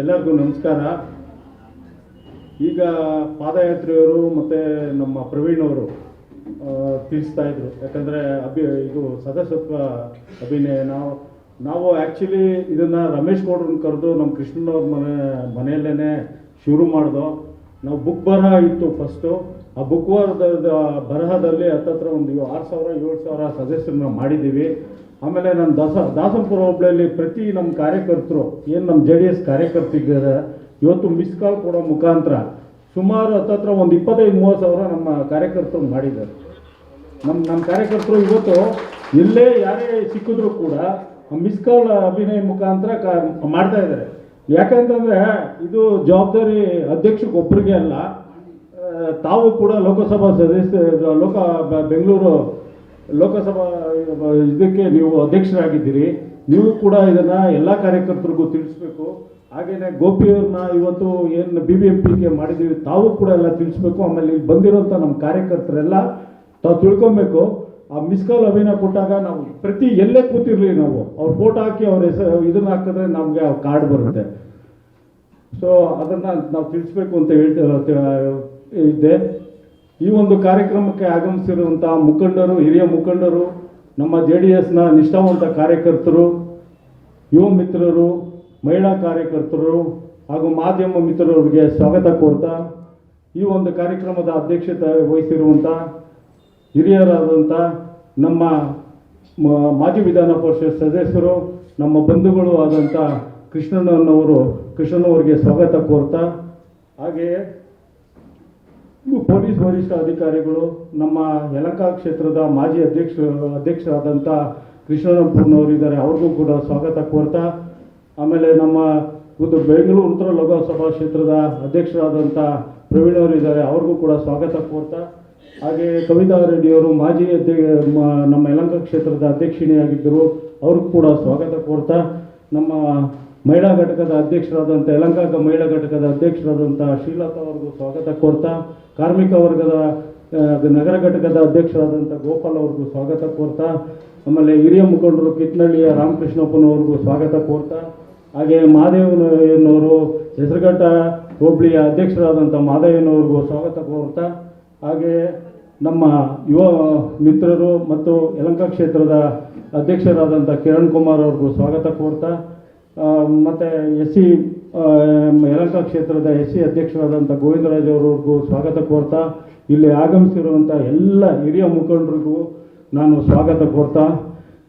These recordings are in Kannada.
ಎಲ್ಲರಿಗೂ ನಮಸ್ಕಾರ. ಈಗ ಪಾದಯಾತ್ರೆಯವರು ಮತ್ತು ನಮ್ಮ ಪ್ರವೀಣ್ ಅವರು ತಿಳಿಸ್ತಾ ಇದ್ರು. ಯಾಕಂದರೆ ಅಭಿ, ಇದು ಸದಸ್ಯತ್ವ ಅಭಿನಯ. ನಾವು ನಾವು ಆ್ಯಕ್ಚುಲಿ ಇದನ್ನು ರಮೇಶ್ ಗೌಡ್ರನ್ನ ಕರೆದು ನಮ್ಮ ಕೃಷ್ಣನವ್ರ ಮನೆ ಮನೆಯಲ್ಲೇ ಶುರು ಮಾಡಿದೋ. ನಾವು ಬುಕ್ ಬರಹ ಇತ್ತು ಫಸ್ಟು ಆ ಬುಕ್ ಬರಹದಲ್ಲಿ ಹತ್ತತ್ರ ಒಂದು ಆರು ಸಾವಿರ, ಏಳು ಸಾವಿರ ಸದಸ್ಯರನ್ನ ಮಾಡಿದ್ದೀವಿ. ಆಮೇಲೆ ನಾನು ದಾಸ, ದಾಸಂಪುರ ಹೋಬಳಿಯಲ್ಲಿ ಪ್ರತಿ ನಮ್ಮ ಕಾರ್ಯಕರ್ತರು, ಏನು ನಮ್ಮ ಜೆ ಡಿ ಎಸ್ ಕಾರ್ಯಕರ್ತಿದ್ದಾರೆ ಇವತ್ತು ಮಿಸ್ ಕಾಲ್ ಕೊಡೋ ಮುಖಾಂತರ ಸುಮಾರು ಹತ್ತತ್ರ ಒಂದು ಇಪ್ಪತ್ತೈದು, ಮೂವತ್ತು ಸಾವಿರ ನಮ್ಮ ಕಾರ್ಯಕರ್ತರು ಮಾಡಿದ್ದಾರೆ. ನಮ್ಮ ನಮ್ಮ ಕಾರ್ಯಕರ್ತರು ಇವತ್ತು ಎಲ್ಲೇ ಯಾರೇ ಸಿಕ್ಕಿದ್ರು ಕೂಡ ಮಿಸ್ ಕಾಲ್ ಅಭಿನಯ ಮುಖಾಂತರ ಮಾಡ್ತಾ ಇದ್ದಾರೆ. ಯಾಕಂತಂದ್ರೆ ಇದು ಜವಾಬ್ದಾರಿ ಅಧ್ಯಕ್ಷಕ್ಕೆ ಒಬ್ಬರಿಗೆ ಅಲ್ಲ ತಾವು ಕೂಡ ಲೋಕಸಭಾ ಸದಸ್ಯ, ಲೋಕ ಬೆಂಗಳೂರು ಲೋಕಸಭಾ, ಇದಕ್ಕೆ ನೀವು ಅಧ್ಯಕ್ಷರಾಗಿದ್ದೀರಿ. ನೀವು ಕೂಡ ಇದನ್ನ ಎಲ್ಲ ಕಾರ್ಯಕರ್ತರಿಗೂ ತಿಳಿಸ್ಬೇಕು. ಹಾಗೆಯೇ ಗೋಪಿಯವ್ರನ್ನ ಇವತ್ತು ಏನು ಬಿ ಬಿ ಎಂ ಪಿಗೆ ಮಾಡಿದ್ದೀವಿ, ತಾವು ಕೂಡ ಎಲ್ಲ ತಿಳಿಸ್ಬೇಕು. ಆಮೇಲೆ ಇಲ್ಲಿ ಬಂದಿರೋಂಥ ನಮ್ಮ ಕಾರ್ಯಕರ್ತರೆಲ್ಲ ತಾವು ತಿಳ್ಕೊಬೇಕು. ಆ ಮಿಸ್ ಕಾಲ್ ಅಭಿನಯ ಕೊಟ್ಟಾಗ ನಾವು ಪ್ರತಿ ಎಲ್ಲೇ ಕೂತಿರ್ಲಿ ನಾವು. ಅವ್ರ ಫೋಟೋ ಹಾಕಿ ಅವ್ರ ಹೆಸರು, ಇದನ್ನ ಹಾಕಿದ್ರೆ ನಮಗೆ ಕಾರ್ಡ್ ಬರುತ್ತೆ. ಸೊ ಅದನ್ನ ನಾವು ತಿಳಿಸ್ಬೇಕು ಅಂತ ಹೇಳ್ತಾ ಇದ್ದೆ ಈ ಒಂದು ಕಾರ್ಯಕ್ರಮಕ್ಕೆ ಆಗಮಿಸಿರುವಂಥ ಮುಖಂಡರು, ಹಿರಿಯ ಮುಖಂಡರು, ನಮ್ಮ ಜೆ ಡಿ ಎಸ್ನ ನಿಷ್ಠಾವಂತ ಕಾರ್ಯಕರ್ತರು, ಯುವ ಮಿತ್ರರು, ಮಹಿಳಾ ಕಾರ್ಯಕರ್ತರು ಹಾಗೂ ಮಾಧ್ಯಮ ಮಿತ್ರರಿಗೆ ಸ್ವಾಗತ ಕೋರ್ತಾ, ಈ ಒಂದು ಕಾರ್ಯಕ್ರಮದ ಅಧ್ಯಕ್ಷತೆ ವಹಿಸಿರುವಂಥ ಹಿರಿಯರಾದಂಥ ನಮ್ಮ ಮಾಜಿ ವಿಧಾನ ಪರಿಷತ್ ಸದಸ್ಯರು, ನಮ್ಮ ಬಂಧುಗಳು ಆದಂಥ ಕೃಷ್ಣನವರು ಕೃಷ್ಣನವರಿಗೆ ಸ್ವಾಗತ ಕೋರ್ತಾ, ಹಾಗೆಯೇ ಪೊಲೀಸ್ ವರಿಷ್ಠ ಅಧಿಕಾರಿಗಳು, ನಮ್ಮ ಯಲಕ ಕ್ಷೇತ್ರದ ಮಾಜಿ ಅಧ್ಯಕ್ಷ ಅಧ್ಯಕ್ಷರಾದಂಥ ಕೃಷ್ಣರಾಮ್ಪುರ್ನವರಿದ್ದಾರೆ ಅವ್ರಿಗೂ ಕೂಡ ಸ್ವಾಗತ ಕೋರ್ತಾ. ಆಮೇಲೆ ನಮ್ಮ ಒಂದು ಬೆಂಗಳೂರು ಉತ್ತರ ಲೋಕಸಭಾ ಕ್ಷೇತ್ರದ ಅಧ್ಯಕ್ಷರಾದಂಥ ಪ್ರವೀಣ್ ಅವರು ಇದ್ದಾರೆ. ಅವ್ರಿಗೂ ಕೂಡ ಸ್ವಾಗತ ಕೋರ್ತಾ. ಹಾಗೆ ಕವಿತಾ ರೆಡ್ಡಿಯವರು ಮಾಜಿ ಅಧ್ಯಕ್ಷ ನಮ್ಮ ಯಲಂಕ ಕ್ಷೇತ್ರದ ಅಧ್ಯಕ್ಷಿಣಿಯಾಗಿದ್ದರು. ಅವ್ರಿಗೂ ಕೂಡ ಸ್ವಾಗತ ಕೋರ್ತಾ. ನಮ್ಮ ಮಹಿಳಾ ಘಟಕದ ಅಧ್ಯಕ್ಷರಾದಂಥ ಯಲಂಕ ಮಹಿಳಾ ಘಟಕದ ಅಧ್ಯಕ್ಷರಾದಂಥ ಶ್ರೀಲತಾ ಅವ್ರಿಗೂ ಸ್ವಾಗತ ಕೋರ್ತಾ, ಕಾರ್ಮಿಕ ವರ್ಗದ ನಗರ ಘಟಕದ ಅಧ್ಯಕ್ಷರಾದಂಥ ಗೋಪಾಲ್ ಅವ್ರಿಗೂ ಸ್ವಾಗತ ಕೋರ್ತಾ, ಆಮೇಲೆ ಹಿರಿಯ ಮುಖಂಡರು ಕಿತ್ನಳ್ಳಿಯ ರಾಮಕೃಷ್ಣಪ್ಪನವ್ರಿಗೂ ಸ್ವಾಗತ ಕೋರ್ತಾ, ಹಾಗೆ ಮಹಾದೇವನವರು ಹೆಸರುಘಟ್ಟ ಹೋಬಳಿಯ ಅಧ್ಯಕ್ಷರಾದಂಥ ಮಾದೇವನವ್ರಿಗೂ ಸ್ವಾಗತ ಕೋರ್ತಾ, ಹಾಗೆ ನಮ್ಮ ಯುವ ಮಿತ್ರರು ಮತ್ತು ಯಲಂಕ ಕ್ಷೇತ್ರದ ಅಧ್ಯಕ್ಷರಾದಂಥ ಕಿರಣ್ ಕುಮಾರ್ ಅವ್ರಿಗೂ ಸ್ವಾಗತ ಕೋರ್ತಾ ಮತ್ತೆ ಎಸ್ ಸಿ ಯಲಹಂಕ ಕ್ಷೇತ್ರದ ಎಸ್ ಸಿ ಅಧ್ಯಕ್ಷರಾದಂಥ ಗೋವಿಂದರಾಜ್ ಅವರಿಗೂ ಸ್ವಾಗತ ಕೋರ್ತಾ, ಇಲ್ಲಿ ಆಗಮಿಸಿರುವಂಥ ಎಲ್ಲ ಹಿರಿಯ ಮುಖಂಡರಿಗೂ ನಾನು ಸ್ವಾಗತ ಕೋರ್ತಾ,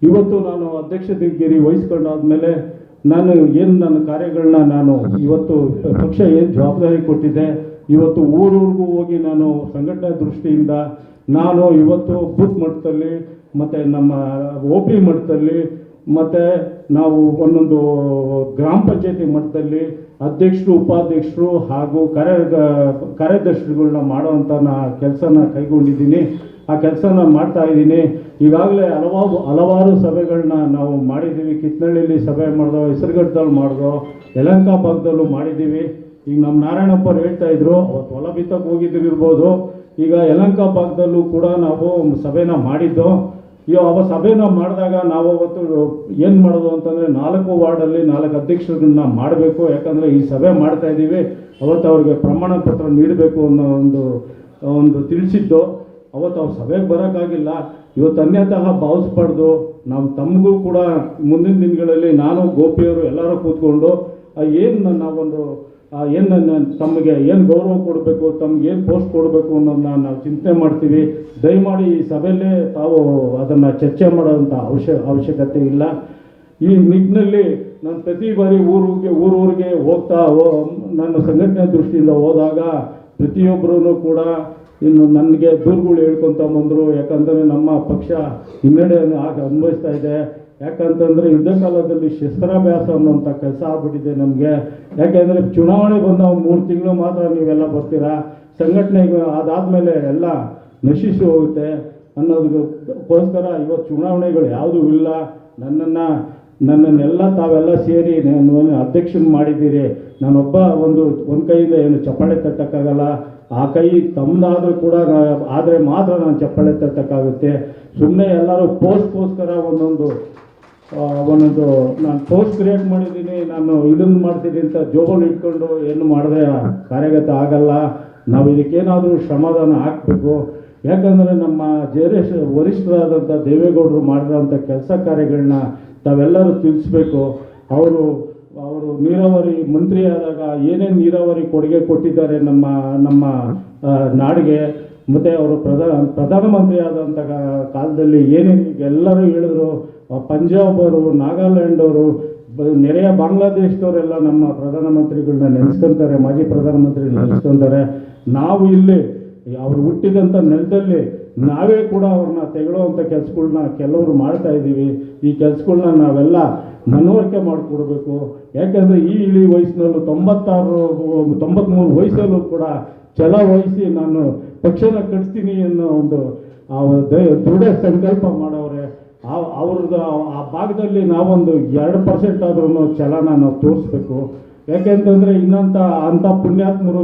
ಇವತ್ತು ನಾನು ಅಧ್ಯಕ್ಷತೆಗಿರಿ ವಹಿಸ್ಕೊಂಡಾದ್ಮೇಲೆ ನಾನು ಏನು ನನ್ನ ಕಾರ್ಯಗಳನ್ನ ನಾನು ಇವತ್ತು ಪಕ್ಷ ಏನು ಜವಾಬ್ದಾರಿ ಕೊಟ್ಟಿದೆ, ಇವತ್ತು ಊರೂರಿಗೂ ಹೋಗಿ ನಾನು ಸಂಘಟನೆ ದೃಷ್ಟಿಯಿಂದ ನಾನು ಇವತ್ತು ಬೂತ್ ಮಟ್ಟದಲ್ಲಿ, ಮತ್ತು ನಮ್ಮ ಓ ಪಿ ಮಟ್ಟದಲ್ಲಿ ಮತ್ತು ನಾವು ಒಂದೊಂದು ಗ್ರಾಮ ಪಂಚಾಯತಿ ಮಟ್ಟದಲ್ಲಿ ಅಧ್ಯಕ್ಷರು, ಉಪಾಧ್ಯಕ್ಷರು ಹಾಗೂ ಕಾರ್ಯ, ಕಾರ್ಯದರ್ಶಿಗಳನ್ನ ಮಾಡೋವಂಥ ನಾ ಕೆಲಸನ ಕೈಗೊಂಡಿದ್ದೀನಿ. ಆ ಕೆಲಸನ ಮಾಡ್ತಾ ಇದ್ದೀನಿ. ಈಗಾಗಲೇ ಹಲವಾರು ಹಲವಾರು ಸಭೆಗಳನ್ನ ನಾವು ಮಾಡಿದ್ದೀವಿ. ಕಿತ್ನಳ್ಳಿಯಲ್ಲಿ ಸಭೆ ಮಾಡಿದೋ ಹೆಸರುಘಟ್ಟದಲ್ಲಿ ಮಾಡಿದೋ, ಯಲಂಕ ಭಾಗದಲ್ಲೂ ಮಾಡಿದ್ದೀವಿ. ಈಗ ನಮ್ಮ ನಾರಾಯಣಪ್ಪರು ಹೇಳ್ತಾ ಇದ್ರು ಅವತ್ತು ಹೊಲ ಬಿತ್ತಕ್ಕೆ ಹೋಗಿದ್ದಿರ್ಬೋದು. ಈಗ ಯಲಂಕ ಭಾಗದಲ್ಲೂ ಕೂಡ ನಾವು ಸಭೆನ ಮಾಡಿದ್ದು ಈ ಅವ ಸಭೆನ ಮಾಡಿದಾಗ ನಾವು ಅವತ್ತು ಏನು ಮಾಡೋದು ಅಂತಂದರೆ ನಾಲ್ಕು ವಾರ್ಡಲ್ಲಿ ನಾಲ್ಕು ಅಧ್ಯಕ್ಷರನ್ನ ಮಾಡಬೇಕು. ಯಾಕಂದರೆ ಈ ಸಭೆ ಮಾಡ್ತಾ ಇದ್ದೀವಿ. ಅವತ್ತು ಅವ್ರಿಗೆ ಪ್ರಮಾಣ ಪತ್ರ ನೀಡಬೇಕು ಅನ್ನೋ ಒಂದು ಒಂದು ತಿಳಿಸಿದ್ದು. ಅವತ್ತು ಅವ್ರ ಸಭೆಗೆ ಬರೋಕ್ಕಾಗಿಲ್ಲ. ಇವತ್ತು ಅನ್ಯತಃ ಭಾವಿಸ್ಬಾರ್ದು ನಾವು ತಮಗೂ ಕೂಡ ಮುಂದಿನ ದಿನಗಳಲ್ಲಿ ನಾನು, ಗೋಪಿಯವರು ಎಲ್ಲರೂ ಕೂತ್ಕೊಂಡು ಏನು ನಾವೊಂದು ಏನು ತಮಗೆ ಏನು ಗೌರವ ಕೊಡಬೇಕು, ತಮ್ಗೆ ಏನು ಪೋಸ್ಟ್ ಕೊಡಬೇಕು ಅನ್ನೋದನ್ನ ನಾವು ಚಿಂತೆ ಮಾಡ್ತೀವಿ. ದಯಮಾಡಿ ಈ ಸಭೆಯಲ್ಲೇ ತಾವು ಅದನ್ನು ಚರ್ಚೆ ಮಾಡೋಂಥ ಅವಶ್ಯ, ಅವಶ್ಯಕತೆ ಇಲ್ಲ. ಈ ನಿಟ್ಟಿನಲ್ಲಿ ನಾನು ಪ್ರತಿ ಬಾರಿ ಊರಿಗೆ, ಊರೂರಿಗೆ ಹೋಗ್ತಾ ನನ್ನ ಸಂಘಟನೆ ದೃಷ್ಟಿಯಿಂದ ಹೋದಾಗ ಪ್ರತಿಯೊಬ್ಬರೂ ಕೂಡ ಇನ್ನು ನನಗೆ ದೂರುಗಳು ಹೇಳ್ಕೊತ ಬಂದರು. ಯಾಕಂದರೆ ನಮ್ಮ ಪಕ್ಷ ಹಿನ್ನಡೆಯನ್ನು ಆಗ ಅನುಭವಿಸ್ತಾ ಇದೆ. ಯಾಕಂತಂದರೆ ಯುದ್ಧ ಕಾಲದಲ್ಲಿ ಶಸ್ತ್ರಾಭ್ಯಾಸ ಅನ್ನೋಂಥ ಕೆಲಸ ಆಗ್ಬಿಟ್ಟಿದೆ ನಮಗೆ. ಯಾಕೆಂದರೆ ಚುನಾವಣೆ ಬಂದ ಮೂರು ತಿಂಗಳು ಮಾತ್ರ ನೀವೆಲ್ಲ ಬರ್ತೀರಾ? ಸಂಘಟನೆಗೆ ಅದಾದಮೇಲೆ ಎಲ್ಲ ನಶಿಸಿ ಹೋಗುತ್ತೆ ಅನ್ನೋದಕ್ಕೋಸ್ಕರ ಇವತ್ತು ಚುನಾವಣೆಗಳು ಯಾವುದೂ ಇಲ್ಲ. ನನ್ನನ್ನು, ನನ್ನನ್ನೆಲ್ಲ ತಾವೆಲ್ಲ ಸೇರಿ ನಾನು ಅಧ್ಯಕ್ಷನ ಮಾಡಿದ್ದೀರಿ. ನಾನೊಬ್ಬ ಒಂದು ಒಂದು ಕೈಯಿಂದ ಏನು ಚಪ್ಪಾಳೆ ತಟ್ಟಕ್ಕಾಗಲ್ಲ. ಆ ಕೈ ತಮ್ಮದಾದರೂ ಕೂಡ ಆದರೆ ಮಾತ್ರ ನಾನು ಚಪ್ಪಾಳೆ ತಟ್ಟಕ್ಕಾಗುತ್ತೆ. ಸುಮ್ಮನೆ ಎಲ್ಲರೂ ಪೋಸ್ಟ್ಗೋಸ್ಕರ ಒಂದೊಂದು ಒಂದೊಂದು ನಾನು ಪೋಸ್ಟ್ ಕ್ರಿಯೇಟ್ ಮಾಡಿದ್ದೀನಿ, ನಾನು ಇದನ್ನು ಮಾಡ್ತೀನಿ ಅಂತ ಜೋಬಲ್ಲಿ ಇಟ್ಕೊಂಡು ಏನು ಮಾಡಿದೆ ಕಾರ್ಯಗತ ಆಗಲ್ಲ. ನಾವು ಇದಕ್ಕೇನಾದರೂ ಶ್ರಮದಾನ ಹಾಕಬೇಕು ಯಾಕಂದರೆ ನಮ್ಮ ಜೇರೇಶ್ ವರಿಷ್ಠರಾದಂಥ ದೇವೇಗೌಡರು ಮಾಡಿರೋಂಥ ಕೆಲಸ ಕಾರ್ಯಗಳನ್ನ ತಾವೆಲ್ಲರೂ ತಿಳಿಸ್ಬೇಕು. ಅವರು ಅವರು ನೀರಾವರಿ ಮಂತ್ರಿ ಆದಾಗ ಏನೇನು ನೀರಾವರಿ ಕೊಡುಗೆ ಕೊಟ್ಟಿದ್ದಾರೆ ನಮ್ಮ ನಮ್ಮ ನಾಡಿಗೆ, ಮತ್ತು ಅವರು ಪ್ರಧಾನ, ಪ್ರಧಾನಮಂತ್ರಿ ಆದಂಥ ಕಾಲದಲ್ಲಿ ಏನೇನು ಎಲ್ಲರೂ ಹೇಳಿದ್ರು. ಪಂಜಾಬ್ ಅವರು ನಾಗಾಲ್ಯಾಂಡ್ ಅವರು ನೆರೆಯ ಬಾಂಗ್ಲಾದೇಶದವರೆಲ್ಲ ನಮ್ಮ ಪ್ರಧಾನಮಂತ್ರಿಗಳನ್ನ ನೆನೆಸ್ಕೊಂತಾರೆ, ಮಾಜಿ ಪ್ರಧಾನಮಂತ್ರಿ ನೆನೆಸ್ಕೊಂತಾರೆ. ನಾವು ಇಲ್ಲಿ ಅವ್ರು ಹುಟ್ಟಿದಂಥ ನೆಲದಲ್ಲಿ ನಾವೇ ಕೂಡ ಅವ್ರನ್ನ ತೆಗೊಳ್ಳುವಂಥ ಕೆಲಸಗಳನ್ನ ಕೆಲವರು ಮಾಡ್ತಾ ಇದ್ದೀವಿ. ಈ ಕೆಲಸಗಳನ್ನ ನಾವೆಲ್ಲ ಮನವರಿಕೆ ಮಾಡಿಕೊಡ್ಬೇಕು. ಯಾಕೆಂದರೆ ಈ ಇಳಿ ವಯಸ್ಸಿನಲ್ಲೂ ತೊಂಬತ್ತಾರು ತೊಂಬತ್ತ್ಮೂರು ವಯಸ್ಸಲ್ಲೂ ಕೂಡ ಛಲ ವಹಿಸಿ ನಾನು ಪಕ್ಷನ ಕಟ್ತೀನಿ ಅನ್ನೋ ಒಂದು ದೃಢ ಸಂಕಲ್ಪ ಮಾಡವ್ರೆ ಆ ಅವ್ರದ್ದು ಆ ಭಾಗದಲ್ಲಿ ನಾವೊಂದು ಎರಡು ಪರ್ಸೆಂಟ್ ಆದ್ರೂ ಚಲನ ನಾವು ತೋರಿಸ್ಬೇಕು. ಯಾಕೆಂತಂದರೆ ಇನ್ನಂಥ ಅಂಥ ಪುಣ್ಯಾತ್ಮರು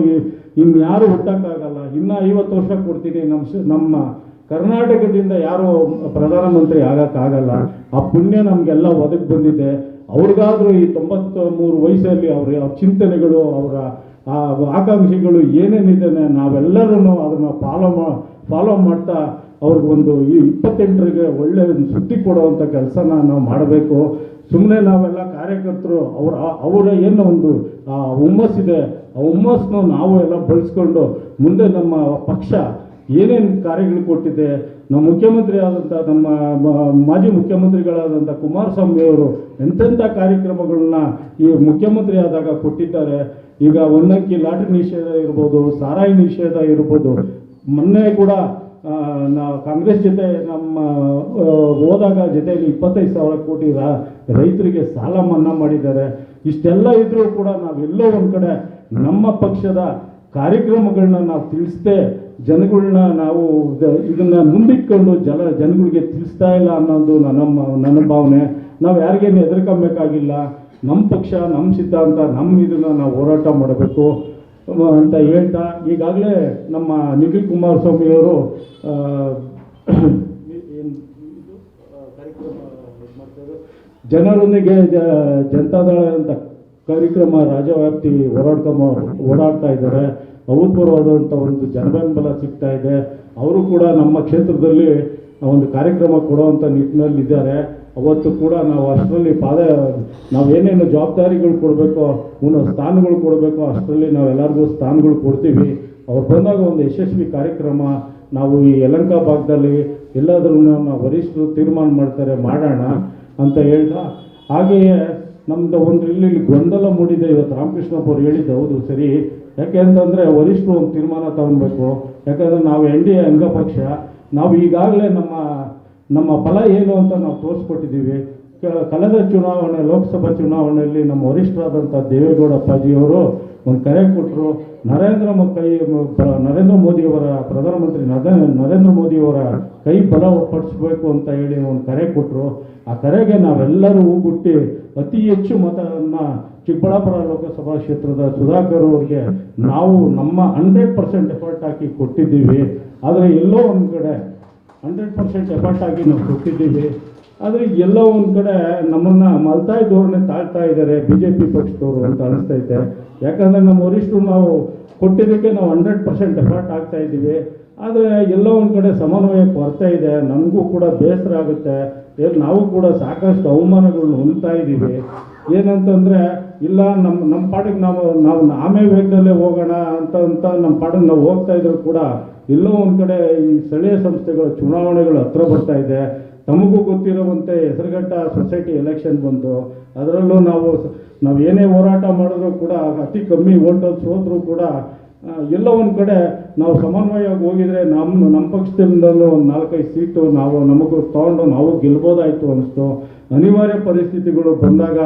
ಇನ್ಯಾರು ಹುಟ್ಟಕ್ಕಾಗಲ್ಲ. ಇನ್ನ ಐವತ್ತು ವರ್ಷ ಕೊಡ್ತೀನಿ. ನಮ್ಮ ನಮ್ಮ ಕರ್ನಾಟಕದಿಂದ ಯಾರು ಪ್ರಧಾನಮಂತ್ರಿ ಆಗೋಕ್ಕಾಗಲ್ಲ. ಆ ಪುಣ್ಯ ನಮಗೆಲ್ಲ ಒದಗಿ ಬಂದಿದೆ. ಅವ್ರಿಗಾದರೂ ಈ ತೊಂಬತ್ತ ಮೂರು ವಯಸ್ಸಲ್ಲಿ ಅವ್ರ ಅವ್ರ ಚಿಂತನೆಗಳು, ಅವರ ಆಕಾಂಕ್ಷೆಗಳು ಏನೇನಿದೆ ನಾವೆಲ್ಲರೂ ಅದನ್ನು ಫಾಲೋ ಮಾ ಫಾಲೋ ಮಾಡ್ತಾ ಅವ್ರಿಗೊಂದು ಈ ಇಪ್ಪತ್ತೆಂಟರಿಗೆ ಒಳ್ಳೆ ಸುದ್ದಿ ಕೊಡುವಂಥ ಕೆಲಸನ ನಾವು ಮಾಡಬೇಕು. ಸುಮ್ಮನೆ ನಾವೆಲ್ಲ ಕಾರ್ಯಕರ್ತರು, ಅವರ ಅವರ ಏನು ಒಂದು ಹುಮ್ಮಸ್ಸಿದೆ ಆ ಹುಮ್ಮಸ್ಸನ್ನು ನಾವು ಎಲ್ಲ ಬಳಸ್ಕೊಂಡು ಮುಂದೆ ನಮ್ಮ ಪಕ್ಷ ಏನೇನು ಕಾರ್ಯಗಳು ಕೊಟ್ಟಿದೆ, ನಮ್ಮ ಮುಖ್ಯಮಂತ್ರಿ ಆದಂಥ ನಮ್ಮ ಮಾಜಿ ಮುಖ್ಯಮಂತ್ರಿಗಳಾದಂಥ ಕುಮಾರಸ್ವಾಮಿ ಅವರು ಎಂತೆಂಥ ಕಾರ್ಯಕ್ರಮಗಳನ್ನ ಈ ಮುಖ್ಯಮಂತ್ರಿ ಆದಾಗ ಕೊಟ್ಟಿದ್ದಾರೆ. ಈಗ ಒಂದಂಕಿ ಲಾಟ್ರಿ ನಿಷೇಧ ಇರ್ಬೋದು, ಸಾರಾಯಿ ನಿಷೇಧ ಇರ್ಬೋದು, ಮೊನ್ನೆ ಕೂಡ ಆ, ನಾ ಕಾಂಗ್ರೆಸ್ ಜೊತೆ ನಮ್ಮ ಹೋದಾಗ ಜೊತೆಯಲ್ಲಿ ಇಪ್ಪತ್ತೈದು ಸಾವಿರ ಕೋಟಿ ರೈತರಿಗೆ ಸಾಲ ಮನ್ನಾ ಮಾಡಿದ್ದಾರೆ. ಇಷ್ಟೆಲ್ಲ ಇದ್ರೂ ಕೂಡ ನಾವೆಲ್ಲೋ ಒಂದು ಕಡೆ ನಮ್ಮ ಪಕ್ಷದ ಕಾರ್ಯಕ್ರಮಗಳನ್ನ ನಾವು ತಿಳಿಸ್ದೆ ಜನಗಳನ್ನ ನಾವು ಇದ- ಇದನ್ನ ಮುಂದಿಟ್ಕೊಂಡು ಜನ ಜನಗಳಿಗೆ ತಿಳಿಸ್ತಾ ಇಲ್ಲ ಅನ್ನೋದು ನನ್ನ ನನ್ನ ಭಾವನೆ. ನಾವು ಯಾರಿಗೇನು ಹೆದರ್ಕೊಬೇಕಾಗಿಲ್ಲ. ನಮ್ಮ ಪಕ್ಷ ನಮ್ಮ ಸಿದ್ಧಾಂತ ನಮ್ಮ ಇದನ್ನ ನಾವು ಹೋರಾಟ ಮಾಡಬೇಕು. ಅಂತ ಹೇಳ್ತಾ ಈಗಾಗಲೇ ನಮ್ಮ ನಿಖಿಲ್ ಕುಮಾರಸ್ವಾಮಿಯವರು. ಜನರೊಂದಿಗೆ ಜನತಾದಳ ಅಂತ ಕಾರ್ಯಕ್ರಮ ರಾಜ್ಯವ್ಯಾಪ್ತಿ ಓಡಾಡ್ಕೊಂಬ ಓಡಾಡ್ತಾ ಇದ್ದಾರೆ ಅಭೂತಪೂರ್ವವಾದಂಥ ಒಂದು ಜನಬೆಂಬಲ ಸಿಗ್ತಾ ಇದೆ ಅವರು ಕೂಡ ನಮ್ಮ ಕ್ಷೇತ್ರದಲ್ಲಿ ಒಂದು ಕಾರ್ಯಕ್ರಮ ಕೊಡುವಂಥ ನಿಟ್ಟಿನಲ್ಲಿ ಇದ್ದಾರೆ ಅವತ್ತು ಕೂಡ ನಾವು ಅಷ್ಟರಲ್ಲಿ ಪಾದ, ನಾವು ಏನೇನು ಜವಾಬ್ದಾರಿಗಳು ಕೊಡಬೇಕೋ ಒಂದು ಸ್ಥಾನಗಳು ಕೊಡಬೇಕೋ, ಅಷ್ಟರಲ್ಲಿ ನಾವೆಲ್ಲರಿಗೂ ಸ್ಥಾನಗಳು ಕೊಡ್ತೀವಿ. ಅವ್ರು ಬಂದಾಗ ಒಂದು ಯಶಸ್ವಿ ಕಾರ್ಯಕ್ರಮ ನಾವು ಈ ಯಲಂಕ ಭಾಗದಲ್ಲಿ ಎಲ್ಲಾದ್ರೂ ನಮ್ಮ ವರಿಷ್ಠರು ತೀರ್ಮಾನ ಮಾಡ್ತಾರೆ, ಮಾಡೋಣ ಅಂತ ಹೇಳ್ದ. ಹಾಗೆಯೇ ನಮ್ದು ಒಂದು ಇಲ್ಲಿ ಗೊಂದಲ ಮೂಡಿದೆ, ಇವತ್ತು ರಾಮಕೃಷ್ಣಪ್ಪ ಅವ್ರು ಹೇಳಿದ್ದು, ಹೌದು, ಸರಿ. ಯಾಕೆ ಅಂತಂದರೆ ವರಿಷ್ಠರು ಒಂದು ತೀರ್ಮಾನ ತಗೊಳ್ಬೇಕು. ಯಾಕಂದರೆ ನಾವು ಎನ್ ಡಿ ಎ ಅಂಗಪಕ್ಷ, ನಾವು ಈಗಾಗಲೇ ನಮ್ಮ ನಮ್ಮ ಫಲ ಏನು ಅಂತ ನಾವು ತೋರಿಸ್ಕೊಟ್ಟಿದ್ದೀವಿ. ಕಳೆದ ಚುನಾವಣೆ, ಲೋಕಸಭಾ ಚುನಾವಣೆಯಲ್ಲಿ ನಮ್ಮ ವರಿಷ್ಠರಾದಂಥ ದೇವೇಗೌಡ ಅಪ್ಪಾಜಿಯವರು ಒಂದು ಕರೆ ಕೊಟ್ಟರು ನರೇಂದ್ರ ಕೈ ನರೇಂದ್ರ ಮೋದಿಯವರ, ಪ್ರಧಾನಮಂತ್ರಿ ನರೇಂದ್ರ ಮೋದಿಯವರ ಕೈ ಬಲ ಪಡಿಸ್ಬೇಕು ಅಂತ ಹೇಳಿ ಒಂದು ಕರೆ ಕೊಟ್ಟರು ಆ ಕರೆಗೆ ನಾವೆಲ್ಲರೂ ಹೂಗುಟ್ಟಿ ಅತಿ ಹೆಚ್ಚು ಮತವನ್ನು ಚಿಕ್ಕಬಳ್ಳಾಪುರ ಲೋಕಸಭಾ ಕ್ಷೇತ್ರದ ಸುಧಾಕರ್ ಅವರಿಗೆ ನಾವು ನಮ್ಮ ಹಂಡ್ರೆಡ್ ಪರ್ಸೆಂಟ್ ಎಫರ್ಟ್ ಹಾಕಿ ಕೊಟ್ಟಿದ್ದೀವಿ. ಆದರೆ ಎಲ್ಲೋ ಒಂದು ಕಡೆ ಹಂಡ್ರೆಡ್ ಪರ್ಸೆಂಟ್ ಎಫರ್ಟ್ ಆಗಿ ನಾವು ಕೊಟ್ಟಿದ್ದೀವಿ. ಆದರೆ ಎಲ್ಲೋ ಒಂದು ಕಡೆ ನಮ್ಮನ್ನು ಮಲ್ತಾಯಿ ಧೋರಣೆ ತಾಳ್ತಾ ಇದ್ದಾರೆ ಬಿ ಜೆ ಪಿ ಪಕ್ಷದವರು ಅಂತ ಅನಿಸ್ತೈತೆ ಯಾಕಂದರೆ ನಮ್ಮ ವರಿಷ್ಠರು ನಾವು ಕೊಟ್ಟಿದ್ದಕ್ಕೆ ನಾವು ಹಂಡ್ರೆಡ್ ಪರ್ಸೆಂಟ್ ಎಫರ್ಟ್ ಆಗ್ತಾ ಇದ್ದೀವಿ. ಆದರೆ ಎಲ್ಲೋ ಒಂದು ಕಡೆ ಸಮನ್ವಯ ಕೊರತೆ ಇದೆ. ನಮಗೂ ಕೂಡ ಬೇಸರ ಆಗುತ್ತೆ. ನಾವು ಕೂಡ ಸಾಕಷ್ಟು ಅವಮಾನಗಳನ್ನ ಹೊಂದ್ತಾ ಇದ್ದೀವಿ. ಏನಂತಂದರೆ, ಇಲ್ಲ ನಮ್ಮ ನಮ್ಮ ಪಾಡಿಗೆ ನಾವು ನಾವು ನಾಮೇ ವೇಗದಲ್ಲೇ ಹೋಗೋಣ ಅಂತ ಅಂತ ನಮ್ಮ ಪಾಡಿಗೆ ನಾವು ಹೋಗ್ತಾ ಇದ್ರು ಕೂಡ ಎಲ್ಲೋ ಒಂದು ಕಡೆ ಈ ಸ್ಥಳೀಯ ಸಂಸ್ಥೆಗಳ ಚುನಾವಣೆಗಳು ಹತ್ರ ಬರ್ತಾ ಇದೆ. ತಮಗೂ ಗೊತ್ತಿರುವಂತೆ ಹೆಸರುಘಟ್ಟ ಸೊಸೈಟಿ ಎಲೆಕ್ಷನ್ ಬಂತು ಅದರಲ್ಲೂ ನಾವು ನಾವು ಏನೇ ಹೋರಾಟ ಮಾಡಿದ್ರೂ ಕೂಡ ಅತಿ ಕಮ್ಮಿ ಓಟಲ್ಲಿ ಸೋತ್ರು ಕೂಡ ಎಲ್ಲೋ ಒಂದು ಕಡೆ ನಾವು ಸಮನ್ವಯವಾಗಿ ಹೋಗಿದ್ರೆ ನಮ್ಮ ನಮ್ಮ ಪಕ್ಷದಿಂದಲೂ ಒಂದು ನಾಲ್ಕೈದು ಸೀಟು ನಾವು, ನಮಗೂ ತೊಗೊಂಡು ನಾವು ಗೆಲ್ಬೋದಾಯಿತು ಅನ್ನಿಸ್ತು. ಅನಿವಾರ್ಯ ಪರಿಸ್ಥಿತಿಗಳು ಬಂದಾಗ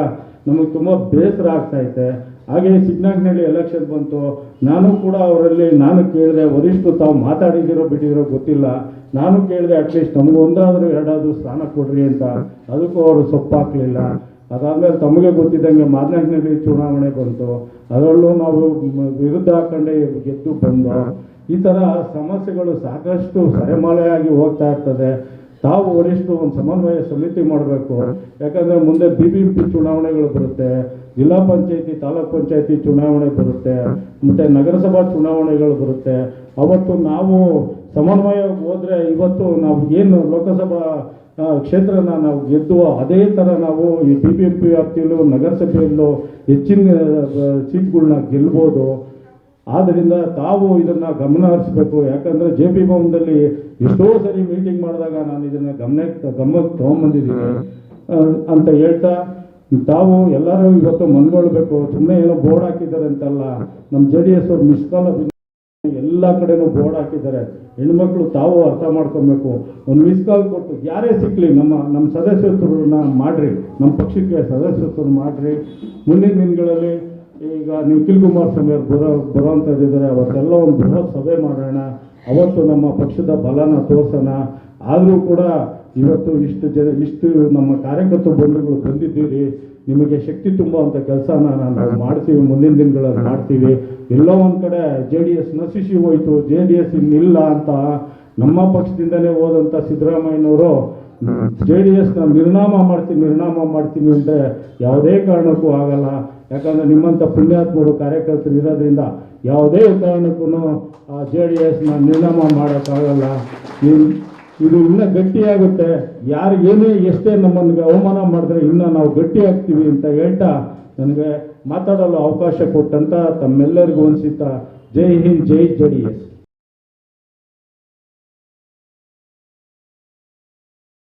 ನಮಗೆ ತುಂಬ ಬೇಸರ ಆಗ್ತೈತೆ ಹಾಗೆ ಸಿಗ್ನಾಗ್ನಲ್ಲಿ ಎಲೆಕ್ಷನ್ ಬಂತು. ನಾನು ಕೂಡ ಅವರಲ್ಲಿ ನಾನು ಕೇಳಿದೆ, ವರಿಷ್ಠರು ತಾವು ಮಾತಾಡಿದಿರೋ ಬಿಟ್ಟಿದಿರೋ ಗೊತ್ತಿಲ್ಲ. ನಾನು ಕೇಳಿದೆ ಅಟ್ಲೀಸ್ಟ್ ನಮ್ಗೆ ಒಂದಾದರೂ ಎರಡಾದರೂ ಸ್ಥಾನ ಕೊಡ್ರಿ ಅಂತ. ಅದಕ್ಕೂ ಅವರು ಸೊಪ್ಪಾಕಲಿಲ್ಲ ಅದಾದ್ಮೇಲೆ ತಮಗೆ ಗೊತ್ತಿದ್ದಂಗೆ ಮಾದನಾಗಿನಲ್ಲಿ ಚುನಾವಣೆ ಬಂತು. ಅದರಲ್ಲೂ ನಾವು ವಿರುದ್ಧ ಹಾಕೊಂಡೇ ಗೆದ್ದು ಬಂದು. ಈ ಥರ ಸಮಸ್ಯೆಗಳು ಸಾಕಷ್ಟು ಸರೆಮಾಲೆಯಾಗಿ ಹೋಗ್ತಾ ಇರ್ತದೆ. ತಾವು ವರಿಷ್ಠರು ಒಂದು ಸಮನ್ವಯ ಸಮಿತಿ ಮಾಡಬೇಕು. ಯಾಕಂದ್ರೆ ಮುಂದೆ ಬಿ ಬಿ ಪಿ ಚುನಾವಣೆಗಳು ಬರುತ್ತೆ. ಜಿಲ್ಲಾ ಪಂಚಾಯತಿ, ತಾಲೂಕ್ ಪಂಚಾಯತಿ ಚುನಾವಣೆ ಬರುತ್ತೆ, ಮತ್ತೆ ನಗರಸಭಾ ಚುನಾವಣೆಗಳು ಬರುತ್ತೆ. ಅವತ್ತು ನಾವು ಸಮನ್ವಯ ಹೋದರೆ ಇವತ್ತು ನಾವು ಏನು ಲೋಕಸಭಾ ಕ್ಷೇತ್ರನ ನಾವು ಗೆದ್ದು ಅದೇ ಥರ ನಾವು ಈ ಬಿ ಬಿ ಎಂ ಪಿ ವ್ಯಾಪ್ತಿಯಲ್ಲೂ, ನಗರಸಭೆಯಲ್ಲೂ ಹೆಚ್ಚಿನ ಸೀಟ್ಗಳನ್ನ ಗೆಲ್ಬೋದು. ಆದ್ದರಿಂದ ತಾವು ಇದನ್ನ ಗಮನ ಹರಿಸಬೇಕು. ಯಾಕಂದ್ರೆ ಜೆ ಪಿ ಭವನದಲ್ಲಿ ಎಷ್ಟೋ ಸರಿ ಮೀಟಿಂಗ್ ಮಾಡಿದಾಗ ನಾನು ಇದನ್ನ ಗಮನಕ್ಕೆ ಗಮನಕ್ಕೆ ತಗೊಂಬಂದಿದ್ದೀನಿ. ಅಂತ ಹೇಳ್ತಾ ತಾವು ಎಲ್ಲರೂ ಇವತ್ತು ಮನ್ಗೊಳ್ಬೇಕು ಸುಮ್ಮನೆ ಏನೋ ಬೋರ್ಡ್ ಹಾಕಿದ್ದಾರೆ ಅಂತಲ್ಲ ನಮ್ಮ ಜೆ ಡಿ ಎಸ್ ಅವ್ರು ಮಿಸ್ ಕಾಲ್ ಎಲ್ಲ ಕಡೆನೂ ಬೋರ್ಡ್ ಹಾಕಿದ್ದಾರೆ. ಹೆಣ್ಮಕ್ಳು ತಾವು ಅರ್ಥ ಮಾಡ್ಕೊಬೇಕು. ಒಂದು ಮಿಸ್ ಕಾಲ್ ಕೊಟ್ಟು ಯಾರೇ ಸಿಕ್ಕಲಿ ನಮ್ಮ ನಮ್ಮ ಸದಸ್ಯತ್ವರನ್ನ ಮಾಡ್ರಿ, ನಮ್ಮ ಪಕ್ಷಕ್ಕೆ ಸದಸ್ಯತ್ವ ಮಾಡ್ರಿ. ಮುಂದಿನ ದಿನಗಳಲ್ಲಿ ಈಗ ನಿಖಿಲ್ ಕುಮಾರಸ್ವಾಮಿ ಅವ್ರು ಬರೋ ಇದ್ದಾರೆ, ಅವತ್ತೆಲ್ಲ ಒಂದು ಬೃಹತ್ ಸಭೆ ಮಾಡೋಣ. ಅವತ್ತು ನಮ್ಮ ಪಕ್ಷದ ಬಲನ ತೋರಿಸೋಣ. ಆದರೂ ಕೂಡ ಇವತ್ತು ಇಷ್ಟು ಜನ ಇಷ್ಟು ನಮ್ಮ ಕಾರ್ಯಕರ್ತ ಬಂಧುಗಳು ಬಂದಿದ್ದೀರಿ ನಿಮಗೆ ಶಕ್ತಿ ತುಂಬುವಂಥ ಕೆಲಸನ ನಾವು ಮಾಡ್ತೀವಿ ಮುಂದಿನ ದಿನಗಳಲ್ಲಿ ಮಾಡ್ತೀವಿ. ಎಲ್ಲೋ ಒಂದು ಕಡೆ ಜೆ ಡಿ ಎಸ್ ನಶಿಸಿ ಹೋಯ್ತು ಜೆ ಡಿ ಎಸ್ ಇನ್ನಿಲ್ಲ ಅಂತ ನಮ್ಮ ಪಕ್ಷದಿಂದಲೇ ಹೋದಂಥ ಸಿದ್ದರಾಮಯ್ಯನವರು ಜೆ ಡಿ ಎಸ್ನ ನಿರ್ನಾಮ ಮಾಡ್ತೀನಿ ನಿರ್ನಾಮ ಮಾಡ್ತೀನಿ ಅಂದರೆ ಯಾವುದೇ ಕಾರಣಕ್ಕೂ ಆಗಲ್ಲ. ಯಾಕಂದ್ರೆ ನಿಮ್ಮಂಥ ಪುಣ್ಯಾತ್ಮರು ಕಾರ್ಯಕರ್ತರು ಇರೋದ್ರಿಂದ ಯಾವುದೇ ಕಾರಣಕ್ಕೂ ಜೆ ಡಿ ಎಸ್ನ ನಿರ್ನಾಮ ಮಾಡೋಕ್ಕಾಗಲ್ಲ. ಇನ್- ಇದು ಇನ್ನೂ ಗಟ್ಟಿಯಾಗುತ್ತೆ. ಯಾರು ಏನೇ ಎಷ್ಟೇ ನಮ್ಮನ್ಗೆ ಅವಮಾನ ಮಾಡಿದ್ರೆ ಇನ್ನೂ ನಾವು ಗಟ್ಟಿ ಆಗ್ತೀವಿ ಅಂತ ಹೇಳ್ತಾ ನನಗೆ ಮಾತಾಡಲು ಅವಕಾಶ ಕೊಟ್ಟಂತ ತಮ್ಮೆಲ್ಲರಿಗೂ ಅನಿಸುತ್ತಾ. ಜೈ ಹಿಂದ್, ಜೈ ಜೆ